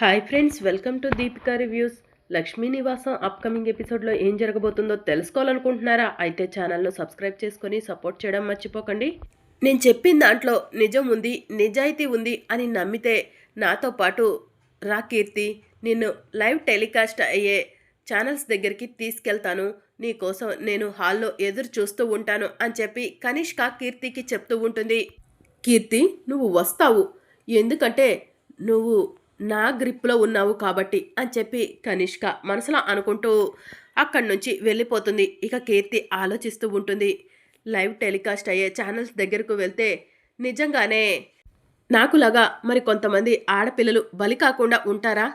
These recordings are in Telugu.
Hi friends welcome to Deepika reviews. Lakshmi Nivasam upcoming ఎపిసోడ్లో ఏం జరగబోతుందో తెలుసుకోవాలనుకుంటున్నారా? అయితే ఛానల్ను సబ్స్క్రైబ్ చేసుకొని సపోర్ట్ చేయడం మర్చిపోకండి. నేను చెప్పిన దాంట్లో నిజం ఉంది నిజాయితీ ఉంది అని నమ్మితే నాతో పాటు రా కీర్తి నిన్ను లైవ్ టెలికాస్ట్ అయ్యే ఛానల్స్ దగ్గరికి తీసుకెళ్తాను. నీకోసం నేను హాల్లో ఎదురు చూస్తూ ఉంటాను అని చెప్పి కనిష్క కీర్తికి చెప్తూ ఉంటుంది. కీర్తి నువ్వు వస్తావు. ఎందుకంటే నువ్వు నా గ్రిప్లో ఉన్నావు కాబట్టి అని చెప్పి కనిష్క మనసులో అనుకుంటూ అక్కడి నుంచి వెళ్ళిపోతుంది. ఇక కీర్తి ఆలోచిస్తూ ఉంటుంది. లైవ్ టెలికాస్ట్ అయ్యే ఛానల్స్ దగ్గరకు వెళ్తే నిజంగానే నాకులాగా మరి కొంతమంది ఆడపిల్లలు బలి కాకుండా ఉంటారా?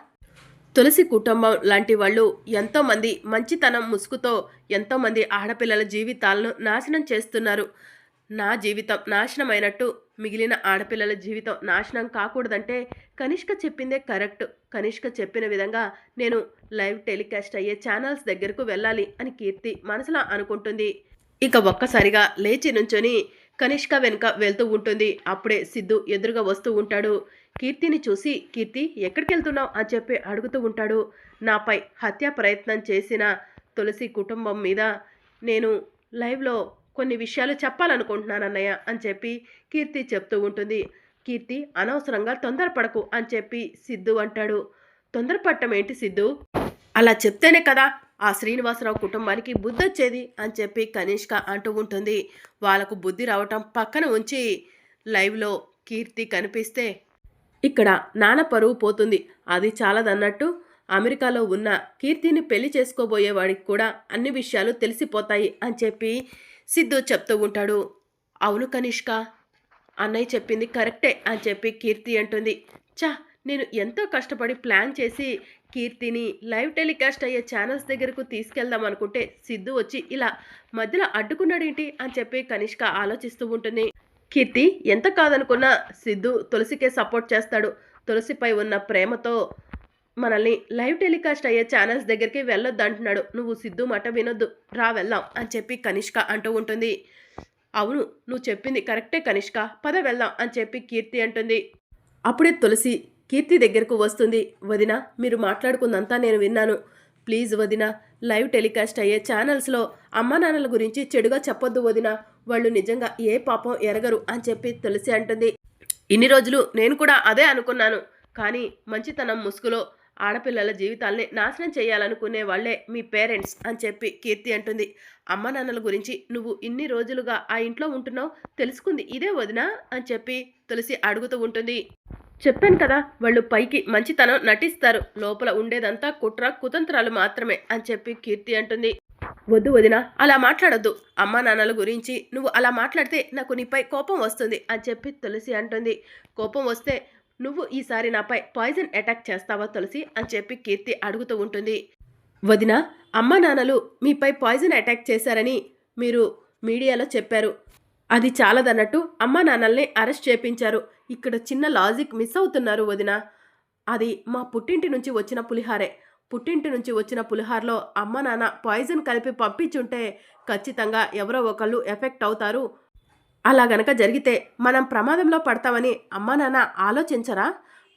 తులసి కుటుంబం లాంటి వాళ్ళు ఎంతోమంది మంచితనం ముసుగుతో ఎంతోమంది ఆడపిల్లల జీవితాలను నాశనం చేస్తున్నారు. నా జీవితం నాశనమైనట్టు మిగిలిన ఆడపిల్లల జీవితం నాశనం కాకూడదంటే కనిష్క చెప్పిందే కరెక్ట్. కనిష్క చెప్పిన విధంగా నేను లైవ్ టెలికాస్ట్ అయ్యే ఛానల్స్ దగ్గరకు వెళ్ళాలి అని కీర్తి మనసులో అనుకుంటుంది. ఇక ఒక్కసారిగా లేచి నుంచొని కనిష్క వెనుక వెళ్తూ ఉంటుంది. అప్పుడే సిద్ధు ఎదురుగా వస్తూ ఉంటాడు. కీర్తిని చూసి కీర్తి ఎక్కడికి వెళ్తున్నావు అని చెప్పి అడుగుతూ ఉంటాడు. నాపై హత్య ప్రయత్నం చేసిన తులసి కుటుంబం మీద నేను లైవ్లో కొన్ని విషయాలు చెప్పాలనుకుంటున్నాను అన్నయ్య అని చెప్పి కీర్తి చెప్తూ ఉంటుంది. కీర్తి అనవసరంగా తొందరపడకు అని చెప్పి సిద్ధు అంటాడు. తొందరపడటం ఏంటి సిద్ధు? అలా చెప్తేనే కదా ఆ శ్రీనివాసరావు కుటుంబానికి బుద్ధి వచ్చేది అని చెప్పి కనిష్క అంటూ ఉంటుంది. వాళ్ళకు బుద్ధి రావటం పక్కన ఉంచి లైవ్లో కీర్తి కనిపిస్తే ఇక్కడ నాన్న పరువు పోతుంది. అది చాలదన్నట్టు అమెరికాలో ఉన్న కీర్తిని పెళ్ళి చేసుకోబోయేవాడికి కూడా అన్ని విషయాలు తెలిసిపోతాయి అని చెప్పి సిద్ధు చెప్తూ ఉంటాడు. అవును కనిష్క అన్నయ్య చెప్పింది కరెక్టే అని చెప్పి కీర్తి అంటుంది. చా నేను ఎంతో కష్టపడి ప్లాన్ చేసి కీర్తిని లైవ్ టెలికాస్ట్ అయ్యే ఛానల్స్ దగ్గరకు తీసుకెళ్దాం అనుకుంటే సిద్ధు వచ్చి ఇలా మధ్యలో అడ్డుకున్నాడేంటి అని చెప్పి కనిష్క ఆలోచిస్తూ ఉంటుంది. కీర్తి ఎంత కాదనుకున్నా సిద్ధు తులసికే సపోర్ట్ చేస్తాడు. తులసిపై ఉన్న ప్రేమతో మనల్ని లైవ్ టెలికాస్ట్ అయ్యే ఛానల్స్ దగ్గరికి వెళ్ళొద్దు అంటున్నాడు నువ్వు సిద్ధు మాట వినొద్దు. రా వెళ్దాం అని చెప్పి కనిష్క అంటూ ఉంటుంది. అవును నువ్వు చెప్పింది కరెక్టే కనిష్క. పద వెళ్దాం అని చెప్పి కీర్తి అంటుంది. అప్పుడే తులసి కీర్తి దగ్గరకు వస్తుంది. వదిన మీరు మాట్లాడుకుందంతా నేను విన్నాను. ప్లీజ్ వదిన లైవ్ టెలికాస్ట్ అయ్యే ఛానల్స్లో అమ్మా నాన్నల గురించి చెడుగా చెప్పొద్దు వదిన. వాళ్ళు నిజంగా ఏ పాపం ఎరగరు అని చెప్పి తులసి అంటుంది. ఇన్ని రోజులు నేను కూడా అదే అనుకున్నాను. కానీ మంచితనం ముసుగులో ఆడపిల్లల జీవితాల్ని నాశనం చేయాలనుకునే వాళ్ళే మీ పేరెంట్స్ అని చెప్పి కీర్తి అంటుంది. అమ్మ నాన్నల గురించి నువ్వు ఇన్ని రోజులుగా ఆ ఇంట్లో ఉంటున్నావు తెలుసుకుంది ఇదే వదినా అని చెప్పి తులసి అడుగుతూ ఉంటుంది. చెప్పాను కదా వాళ్ళు పైకి మంచితనం నటిస్తారు. లోపల ఉండేదంతా కుట్ర కుతంత్రాలు మాత్రమే అని చెప్పి కీర్తి అంటుంది. వద్దు వదిన అలా మాట్లాడొద్దు. అమ్మా నాన్నల గురించి నువ్వు అలా మాట్లాడితే నాకు నీపై కోపం వస్తుంది అని చెప్పి తులసి అంటుంది. కోపం వస్తే నువ్వు ఈసారి నాపై పాయిజన్ అటాక్ చేస్తావా తులసి? అని చెప్పి కీర్తి అడుగుతూ ఉంటుంది. వదిన అమ్మా నాన్నలు మీపై పాయిజన్ అటాక్ చేశారని మీరు మీడియాలో చెప్పారు. అది చాలదన్నట్టు అమ్మా నాన్నల్ని అరెస్ట్ చేపించారు. ఇక్కడ చిన్న లాజిక్ మిస్ అవుతున్నారు వదిన. అది మా పుట్టింటి నుంచి వచ్చిన పులిహారే. పుట్టింటి నుంచి వచ్చిన పులిహార్లో అమ్మ నాన్న పాయిజన్ కలిపి పంపించుంటే ఖచ్చితంగా ఎవరో ఒకళ్ళు ఎఫెక్ట్ అవుతారు. అలా గనక జరిగితే మనం ప్రమాదంలో పడతామని అమ్మా నాన్న ఆలోచించరా?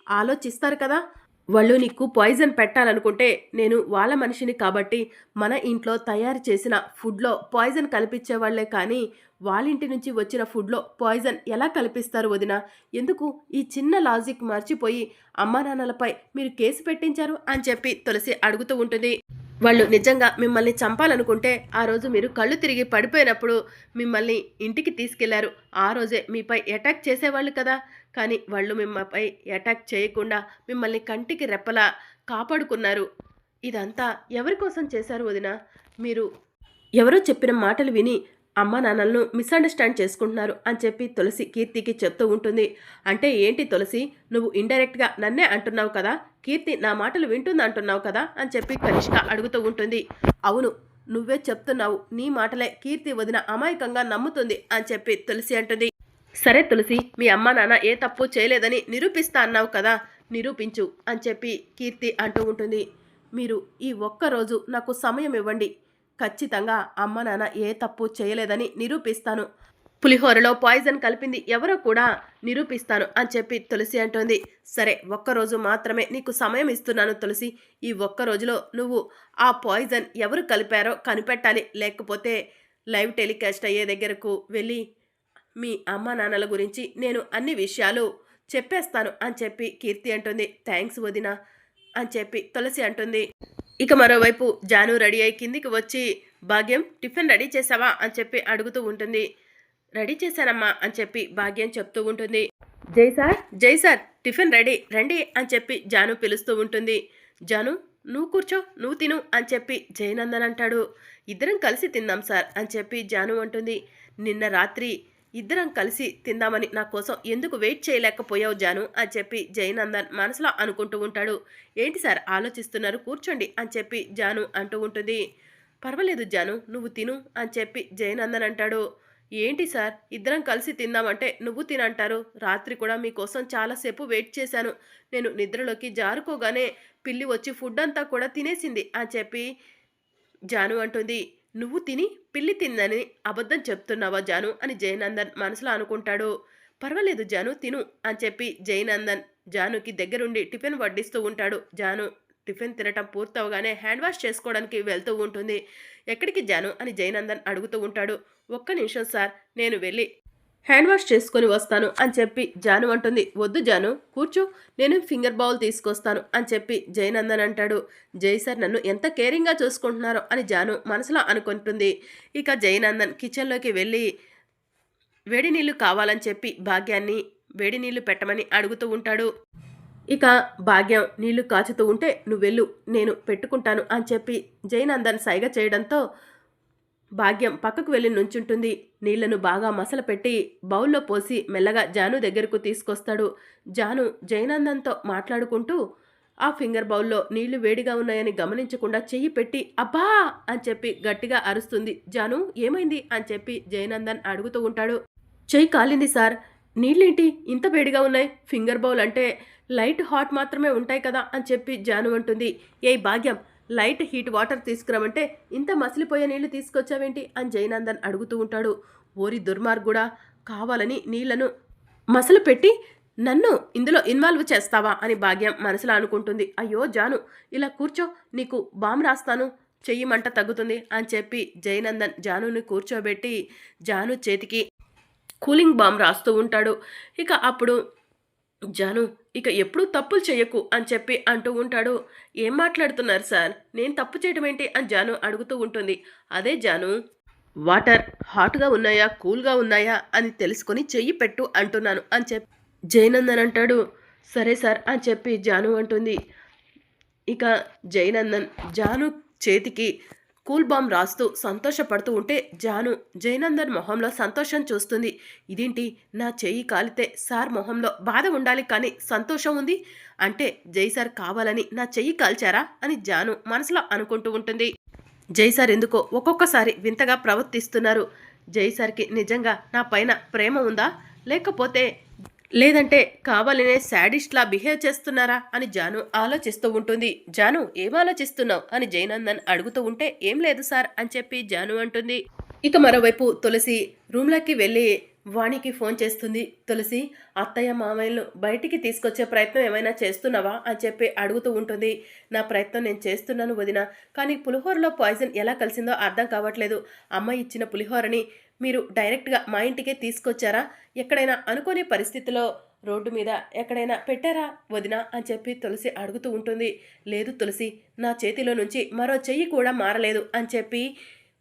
ఆలోచిస్తారు కదా. వాళ్ళు నీకు పాయిజన్ పెట్టాలనుకుంటే నేను వాళ్ళ మనిషిని కాబట్టి మన ఇంట్లో తయారు చేసిన ఫుడ్లో పాయిజన్ కల్పించే వాళ్ళే కానీ వాళ్ళ ఇంటి నుంచి వచ్చిన ఫుడ్లో పాయిజన్ ఎలా కల్పిస్తారు వదిన? ఎందుకు ఈ చిన్న లాజిక్ మర్చిపోయి అమ్మా నాన్నలపై మీరు కేసు పెట్టించారు అని చెప్పి తులసి అడుగుతూ ఉంటుంది. వాళ్ళు నిజంగా మిమ్మల్ని చంపాలనుకుంటే ఆ రోజు మీరు కళ్ళు తిరిగి పడిపోయినప్పుడు మిమ్మల్ని ఇంటికి తీసుకెళ్ళారు. ఆ రోజే మీపై అటాక్ చేసేవాళ్ళు కదా. కానీ వాళ్ళు మిమ్మపై అటాక్ చేయకుండా మిమ్మల్ని కంటికి రెప్పలా కాపాడుకున్నారు. ఇదంతా ఎవరి కోసం చేశారు వదిన? మీరు ఎవరో చెప్పిన మాటలు విని అమ్మ నాన్నలను మిస్అండర్స్టాండ్ చేసుకుంటున్నారు అని చెప్పి తులసి కీర్తికి చెప్తూ ఉంటుంది. అంటే ఏంటి తులసి? నువ్వు ఇండైరెక్ట్గా నన్నే అంటున్నావు కదా? కీర్తి నా మాటలు వింటుంది అంటున్నావు కదా? అని చెప్పి కనిష్క అడుగుతూ ఉంటుంది. అవును నువ్వే చెప్తున్నావు. నీ మాటలే కీర్తి వదిన అమాయకంగా నమ్ముతుంది అని చెప్పి తులసి అంటుంది. సరే తులసి మీ అమ్మ నాన్న ఏ తప్పు చేయలేదని నిరూపిస్తా అన్నావు కదా? నిరూపించు అని చెప్పి కీర్తి అంటూ ఉంటుంది. మీరు ఈ ఒక్క రోజు నాకు సమయం ఇవ్వండి. ఖచ్చితంగా అమ్మ నాన్న ఏ తప్పు చేయలేదని నిరూపిస్తాను. పులిహోరలో పాయిజన్ కలిపింది ఎవరో కూడా నిరూపిస్తాను అని చెప్పి తులసి అంటోంది. సరే ఒక్కరోజు మాత్రమే నీకు సమయం ఇస్తున్నాను తులసి. ఈ ఒక్క రోజులో నువ్వు ఆ పాయిజన్ ఎవరు కలిపారో కనిపెట్టాలి. లేకపోతే లైవ్ టెలికాస్ట్ అయ్యే దగ్గరకు వెళ్ళి మీ అమ్మ నాన్నల గురించి నేను అన్ని విషయాలు చెప్పేస్తాను అని చెప్పి కీర్తి అంటుంది. థ్యాంక్స్ వదిన అని చెప్పి తులసి అంటుంది. ఇక మరోవైపు జాను రెడీ అయి కిందికి వచ్చి భాగ్యం టిఫిన్ రెడీ చేసావా అని చెప్పి అడుగుతూ ఉంటుంది. రెడీ చేశానమ్మా అని చెప్పి భాగ్యం చెప్తూ ఉంటుంది. జై సార్. జై సార్ టిఫిన్ రెడీ రండి అని చెప్పి జాను పిలుస్తూ ఉంటుంది. జాను నువ్వు కూర్చో నువ్వు తిను అని చెప్పి జయనందన్ అంటాడు. ఇద్దరం కలిసి తిందాం సార్ అని చెప్పి జాను అంటుంది. నిన్న రాత్రి ఇద్దరం కలిసి తిందామని నా కోసం ఎందుకు వెయిట్ చేయలేకపోయావు జాను? అని చెప్పి జయనందన్ మనసులో అనుకుంటూ ఉంటాడు. ఏంటి సార్ ఆలోచిస్తున్నారు? కూర్చోండి అని చెప్పి జాను అంటూ ఉంటుంది. పర్వాలేదు జాను నువ్వు తిను అని చెప్పి జయనందన్ అంటాడు. ఏంటి సార్? ఇద్దరం కలిసి తిందామంటే నువ్వు తినంటారు. రాత్రి కూడా మీకోసం చాలాసేపు వెయిట్ చేశాను. నేను నిద్రలోకి జారుకోగానే పిల్లి వచ్చి ఫుడ్ అంతా కూడా తినేసింది అని చెప్పి జాను అంటుంది. నువ్వు తిని పిల్లి తిందని అబద్ధం చెప్తున్నావా జాను? అని జయనందన్ మనసులో అనుకుంటాడు. పర్వాలేదు జాను తిను అని చెప్పి జయనందన్ జానుకి దగ్గరుండి టిఫిన్ వడ్డిస్తూ ఉంటాడు. జాను టిఫిన్ తినటం పూర్తవగానే హ్యాండ్ వాష్ చేసుకోవడానికి వెళ్తూ ఉంటుంది. ఎక్కడికి జాను? అని జయనందన్ అడుగుతూ ఉంటాడు. ఒక్క నిమిషం సార్ నేను వెళ్ళి హ్యాండ్ వాష్ చేసుకొని వస్తాను అని చెప్పి జాను అంటుంది. వద్దు జాను కూర్చో నేను ఫింగర్ బౌల్ తీసుకొస్తాను అని చెప్పి జయనందన్ అంటాడు. జై సార్ నన్ను ఎంత కేరింగ్గా చూసుకుంటున్నారో అని జాను మనసులో అనుకుంటుంది. ఇక జయనందన్ కిచెన్లోకి వెళ్ళి వేడి నీళ్ళు కావాలని చెప్పి భాగ్యాన్ని వేడి నీళ్ళు పెట్టమని అడుగుతూ ఉంటాడు. ఇక భాగ్యం నీళ్ళు కాచుతూ ఉంటే నువ్వు వెళ్ళు నేను పెట్టుకుంటాను అని చెప్పి జయనందన్ సైగ చేయడంతో భాగ్యం పక్కకు వెళ్ళి నుంచుంటుంది. నీళ్ళను బాగా మసలపెట్టి బౌల్లో పోసి మెల్లగా జాను దగ్గరకు తీసుకొస్తాడు. జాను జయనందన్తో మాట్లాడుకుంటూ ఆ ఫింగర్ బౌల్లో నీళ్ళు వేడిగా ఉన్నాయని గమనించకుండా చెయ్యి పెట్టి అబ్బా! అని చెప్పి గట్టిగా అరుస్తుంది జాను. ఏమైంది? అని చెప్పి జయనందన్ అడుగుతూ ఉంటాడు. చెయ్యి కాలింది సార్. నీళ్ళేంటి ఇంత వేడిగా ఉన్నాయి. ఫింగర్ బౌల్ అంటే లైట్ హాట్ మాత్రమే ఉంటాయి కదా! అని చెప్పి జాను అంటుంది. ఏ భాగ్యం! లైట్ హీట్ వాటర్ తీసుకురామంటే ఇంత మసిలిపోయే నీళ్ళు తీసుకొచ్చావేంటి అని జయనందన్ అడుగుతూ ఉంటాడు. ఓరి దుర్మార్గుడా కావాలని నీళ్ళను మసలు పెట్టి నన్ను ఇందులో ఇన్వాల్వ్ చేస్తావా అని భాగ్యం మనసులో అనుకుంటుంది. అయ్యో జాను ఇలా కూర్చో నీకు బామ్ రాస్తాను చెయ్యి మంట తగ్గుతుంది అని చెప్పి జయనందన్ జానుని కూర్చోబెట్టి జాను చేతికి కూలింగ్ బామ్ రాస్తూ ఉంటాడు. ఇక అప్పుడు జాను ఇక ఎప్పుడూ తప్పులు చేయకు అని చెప్పి అంటూ ఉంటాడు. ఏం మాట్లాడుతున్నారు సార్? నేను తప్పు చేయడం ఏంటి అని జాను అడుగుతూ ఉంటుంది. అదే జాను వాటర్ హాట్గా ఉన్నాయా? కూల్గా ఉన్నాయా? అని తెలుసుకొని చెయ్యి పెట్టు అంటున్నాను అని చెప్పి జయనందన్ అంటాడు. సరే సార్ అని చెప్పి జాను అంటుంది. ఇక జయనందన్ జాను చేతికి కూల్ బాంబ్ రాస్తూ సంతోషపడుతూ ఉంటే జాను జయనందన్ మొహంలో సంతోషం చూస్తుంది. ఇదేంటి? నా చెయ్యి కాలితే సార్ మొహంలో బాధ ఉండాలి కానీ సంతోషం ఉంది? అంటే జై సార్ కావాలని నా చెయ్యి కాల్చారా? అని జాను మనసులో అనుకుంటూ ఉంటుంది. జై సార్ ఎందుకో ఒక్కొక్కసారి వింతగా ప్రవర్తిస్తున్నారు. జై సార్కి నిజంగా నా పైన ప్రేమ ఉందా? లేకపోతే లేదంటే కావాలనే శాడిస్ట్లా బిహేవ్ చేస్తున్నారా అని జాను ఆలోచిస్తూ ఉంటుంది. జాను ఏం ఆలోచిస్తున్నావు? అని జయనందన్ అడుగుతూ ఉంటే ఏం లేదు సార్ అని చెప్పి జాను అంటుంది. ఇక మరోవైపు తులసి రూమ్లోకి వెళ్ళి వాణికి ఫోన్ చేస్తుంది. తులసి అత్తయ్య మామయ్యను బయటికి తీసుకొచ్చే ప్రయత్నం ఏమైనా చేస్తున్నావా? అని చెప్పి అడుగుతూ ఉంటుంది. నా ప్రయత్నం నేను చేస్తున్నాను వదిన కానీ పులిహోరలో పాయిజన్ ఎలా కలిసిందో అర్థం కావట్లేదు. అమ్మ ఇచ్చిన పులిహోరని మీరు డైరెక్ట్గా మా ఇంటికే తీసుకొచ్చారా? ఎక్కడైనా అనుకోని పరిస్థితిలో రోడ్డు మీద ఎక్కడైనా పెట్టారా వదిన? అని చెప్పి తులసి అడుగుతూ ఉంటుంది. లేదు తులసి నా చేతిలో నుంచి మరో చెయ్యి కూడా మారలేదు అని చెప్పి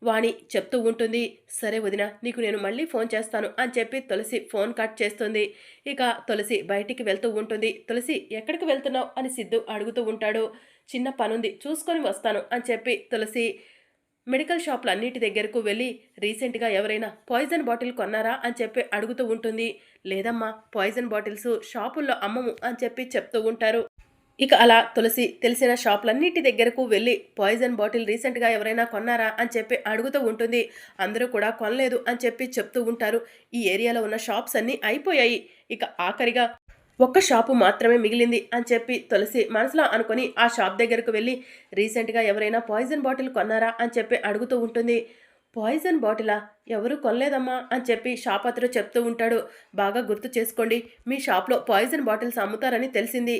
వాణి చెప్తూ ఉంటుంది సరే వదిన నీకు నేను మళ్ళీ ఫోన్ చేస్తాను అని చెప్పి తులసి ఫోన్ కట్ చేస్తుంది. ఇక తులసి బయటికి వెళ్తూ ఉంటుంది. తులసి ఎక్కడికి వెళ్తున్నావు? అని సిద్ధు అడుగుతూ ఉంటాడు. చిన్న పనుంది చూసుకొని వస్తాను అని చెప్పి తులసి మెడికల్ షాప్లు అన్నిటి దగ్గరకు వెళ్ళి రీసెంట్గా ఎవరైనా పాయిజన్ బాటిల్ కొన్నారా? అని చెప్పి అడుగుతూ ఉంటుంది. లేదమ్మా పాయిజన్ బాటిల్స్ షాపుల్లో అమ్మము అని చెప్పి చెప్తూ ఉంటారు. ఇక అలా తులసి తెలిసిన షాపులన్నిటి దగ్గరకు వెళ్ళి పాయిజన్ బాటిల్ రీసెంట్గా ఎవరైనా కొన్నారా అని చెప్పి అడుగుతూ ఉంటుంది. అందరూ కూడా కొనలేదు అని చెప్పి చెప్తూ ఉంటారు. ఈ ఏరియాలో ఉన్న షాప్స్ అన్నీ అయిపోయాయి. ఇక ఆఖరిగా ఒక్క షాపు మాత్రమే మిగిలింది అని చెప్పి తులసి మనసులో అనుకొని ఆ షాప్ దగ్గరకు వెళ్ళి రీసెంట్గా ఎవరైనా పాయిజన్ బాటిల్ కొన్నారా అని చెప్పి అడుగుతూ ఉంటుంది. పాయిజన్ బాటిలా? ఎవరు కొనలేదమ్మా అని చెప్పి షాప్ అతను చెప్తూ ఉంటాడు. బాగా గుర్తు చేసుకోండి మీ షాప్లో పాయిజన్ బాటిల్స్ అమ్ముతారని తెలిసింది.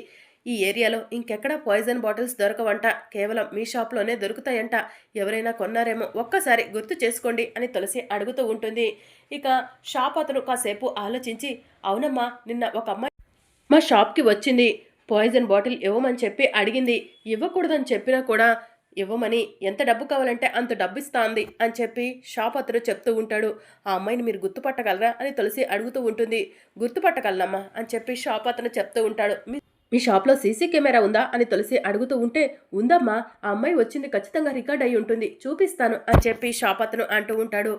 ఈ ఏరియాలో ఇంకెక్కడ పాయిజన్ బాటిల్స్ దొరకవంట. కేవలం మీ షాప్లోనే దొరుకుతాయంట. ఎవరైనా కొన్నారేమో ఒక్కసారి గుర్తు చేసుకోండి అని తులసి అడుగుతూ ఉంటుంది. ఇక షాప్ అతను కాసేపు ఆలోచించి అవునమ్మా నిన్న ఒక అమ్మాయి మా షాప్కి వచ్చింది. పాయిజన్ బాటిల్ ఇవ్వమని చెప్పి అడిగింది. ఇవ్వకూడదని చెప్పినా కూడా ఇవ్వమని ఎంత డబ్బు కావాలంటే అంత డబ్బు ఇస్తాంది అని చెప్పి షాప్ అతను చెప్తూ ఉంటాడు. ఆ అమ్మాయిని మీరు గుర్తుపట్టగలరా? అని తులసి అడుగుతూ ఉంటుంది. గుర్తుపట్టగలనమ్మా అని చెప్పి షాప్ అతను చెప్తూ ఉంటాడు. "మీ- మీ షాప్లో సీసీ కెమెరా ఉందా అని తులసి అడుగుతూ ఉంటే ఉందమ్మా ఆ అమ్మాయి వచ్చింది ఖచ్చితంగా రికార్డ్ అయి ఉంటుంది చూపిస్తాను అని చెప్పి షాప్ అతను అంటూ ఉంటాడు.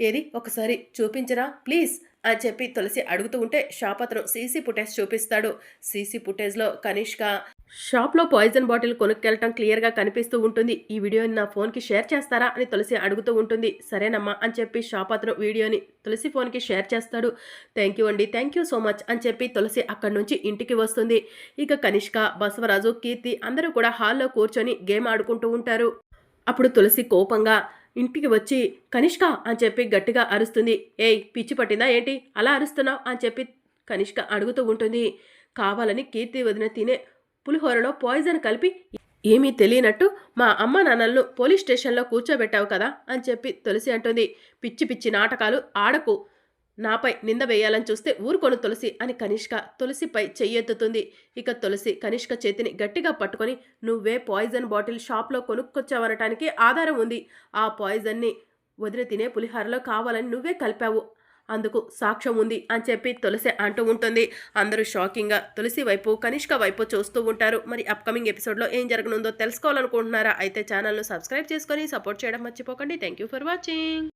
ఏది ఒకసారి చూపించరా ప్లీజ్ అని చెప్పి తులసి అడుగుతూ ఉంటే షాప్ అతను సీసీ ఫుటేజ్ చూపిస్తాడు. సీసీ ఫుటేజ్లో కనిష్క షాప్లో పాయిజన్ బాటిల్ కొనుక్కెళ్ళటం క్లియర్గా కనిపిస్తూ ఉంటుంది. ఈ వీడియోని నా ఫోన్కి షేర్ చేస్తారా అని తులసి అడుగుతూ ఉంటుంది. సరేనమ్మా అని చెప్పి షాప్ అతను వీడియోని తులసి ఫోన్కి షేర్ చేస్తాడు. థ్యాంక్ యూ అండి. థ్యాంక్ యూ సో మచ్ అని చెప్పి తులసి అక్కడి నుంచి ఇంటికి వస్తుంది. ఇక కనిష్క బసవరాజు కీర్తి అందరూ కూడా హాల్లో కూర్చొని గేమ్ ఆడుకుంటూ ఉంటారు. అప్పుడు తులసి కోపంగా ఇంటికి వచ్చి కనిష్క అని చెప్పి గట్టిగా అరుస్తుంది. ఏయ్ పిచ్చి పట్టిందా ఏంటి? అలా అరుస్తున్నావు? అని చెప్పి కనిష్క అడుగుతూ ఉంటుంది. కావాలని కీర్తి వదిన తినే పులిహోరలో పాయిజన్ కలిపి ఏమీ తెలియనట్టు మా అమ్మ నాన్నలను పోలీస్ స్టేషన్లో కూర్చోబెట్టావు కదా అని చెప్పి తులసి అంటుంది. పిచ్చి పిచ్చి నాటకాలు ఆడకు. నాపై నింద వేయాలని చూస్తే ఊరుకొను తులసి అని కనిష్క తులసిపై చెయ్యెత్తుతుంది. ఇక తులసి కనిష్క చేతిని గట్టిగా పట్టుకొని నువ్వే పాయిజన్ బాటిల్ షాప్లో కొనుక్కొచ్చావనటానికి ఆధారం ఉంది. ఆ పాయిజన్ని వదిలి తినే పులిహారలో కావాలని నువ్వే కలిపావు. అందుకు సాక్ష్యం ఉంది అని చెప్పి తులసి అంటూ ఉంటుంది. అందరూ షాకింగ్గా తులసి వైపు కనిష్క వైపు చూస్తూ ఉంటారు. మరి అప్కమింగ్ ఎపిసోడ్లో ఏం జరగనుందో తెలుసుకోవాలనుకుంటున్నారా? అయితే ఛానల్ను సబ్స్క్రైబ్ చేసుకొని సపోర్ట్ చేయడం మర్చిపోకండి. Thank you for watching